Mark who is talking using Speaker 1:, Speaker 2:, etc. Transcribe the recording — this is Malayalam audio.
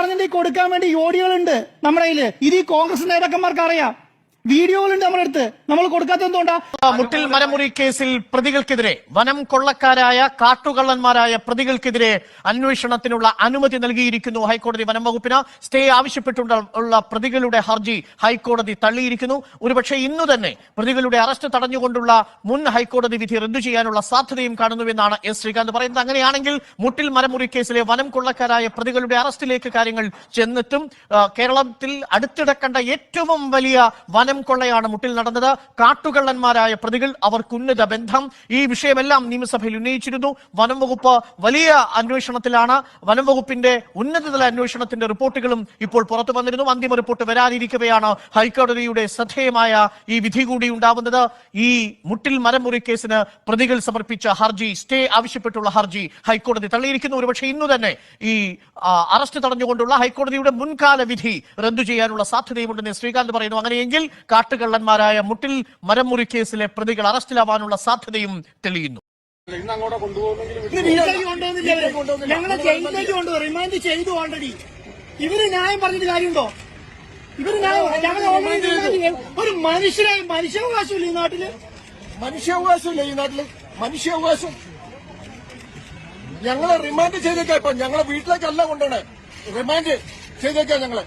Speaker 1: പറഞ്ഞിട്ട് കൊടുക്കാൻ വേണ്ടി ഓഡിയോകളുണ്ട് നമ്മുടെ കയ്യിൽ. ഇത് ഈ കോൺഗ്രസ് നേതാക്കന്മാർക്ക് അറിയാം വീഡിയോകളുണ്ട് നമ്മുടെ നമ്മൾ കൊടുക്കാത്ത എന്തുകൊണ്ടാ?
Speaker 2: മുട്ടിൽ മരമുറി കേസിൽ പ്രതികൾക്കെതിരെ വനം കൊള്ളക്കാരായ കാട്ടുകള്ളന്മാരായ പ്രതികൾക്കെതിരെ അന്വേഷണത്തിനുള്ള അനുമതി നൽകിയിരിക്കുന്നു ഹൈക്കോടതി വനം വകുപ്പിന്. സ്റ്റേ ആവശ്യപ്പെട്ടുള്ള പ്രതികളുടെ ഹർജി ഹൈക്കോടതി തള്ളിയിരിക്കുന്നു. ഒരുപക്ഷെ ഇന്നു തന്നെ പ്രതികളുടെ അറസ്റ്റ് തടഞ്ഞുകൊണ്ടുള്ള മുൻ ഹൈക്കോടതി വിധി റദ്ദു ചെയ്യാനുള്ള സാധ്യതയും കാണുന്നുവെന്നാണ് എസ് ശ്രീകാന്ത് പറയുന്നത്. അങ്ങനെയാണെങ്കിൽ മുട്ടിൽ മരമുറി കേസിലെ വനം കൊള്ളക്കാരായ പ്രതികളുടെ അറസ്റ്റിലേക്ക് കാര്യങ്ങൾ ചെന്നിട്ടും കേരളത്തിൽ അടുത്തിടെ കണ്ട ഏറ്റവും വലിയ വനം കൊള്ളയാണ് മുട്ടിൽ നടന്നത്. കാട്ടുകള്ളന്മാരായ പ്രതികൾ അവർക്ക് ഉന്നത ബന്ധം. ഈ വിഷയമെല്ലാം നിയമസഭയിൽ ഉന്നയിച്ചിരുന്നു. വനം വകുപ്പ് വലിയ അന്വേഷണത്തിലാണ്. വനം വകുപ്പിന്റെ ഉന്നതതല അന്വേഷണത്തിന്റെ റിപ്പോർട്ടുകളും ഇപ്പോൾ പുറത്തു വന്നിരുന്നു. അന്തിമ റിപ്പോർട്ട് വരാതിരിക്കവെയാണ് ഹൈക്കോടതിയുടെ ശ്രദ്ധേയമായ ഈ വിധി കൂടി ഉണ്ടാവുന്നത്. ഈ മുട്ടിൽ മരമുറി കേസിന് പ്രതികൾ സമർപ്പിച്ച ഹർജി സ്റ്റേ ആവശ്യപ്പെട്ടുള്ള ഹർജി ഹൈക്കോടതി തള്ളിയിരിക്കുന്നു. ഒരുപക്ഷെ ഇന്നു തന്നെ ഈ അറസ്റ്റ് തടഞ്ഞുകൊണ്ടുള്ള ഹൈക്കോടതിയുടെ മുൻകാല വിധി റദ്ദു ചെയ്യാനുള്ള സാധ്യതയുമുണ്ടെന്ന് ശ്രീകാന്ത് പറയുന്നു. അങ്ങനെയെങ്കിൽ കാട്ടുകള്ളന്മാരായ മുട്ടിൽ മരമുറി കേസിലെ പ്രതികൾ അറസ്റ്റിലാവാനുള്ള സാധ്യതയും തെളിയുന്നു.
Speaker 1: ഞങ്ങളെ ജയിലിലേക്ക് കൊണ്ടുപോകും റിമാൻഡ് ചെയ്തു ഓൾറെഡി ഇവർ ന്യായം പറഞ്ഞിട്ട് കാര്യമുണ്ടോ? ഇവർ ന്യായം ഞങ്ങളെ ഓൾറെഡി ഒരു മനുഷ്യരെ മനുഷ്യാവകാശമില്ല ഈ നാട്ടിൽ.
Speaker 3: മനുഷ്യാവകാശമില്ല ഈ നാട്ടിൽ. മനുഷ്യാവകാശം. ഞങ്ങളെ റിമാൻഡ് ചെയ്തേക്കാം ഇപ്പൊ. ഞങ്ങളെ വീട്ടിലേക്കല്ല കൊണ്ടുപോണേ റിമാൻഡ് ചെയ്തേക്കാം ഞങ്ങളെ.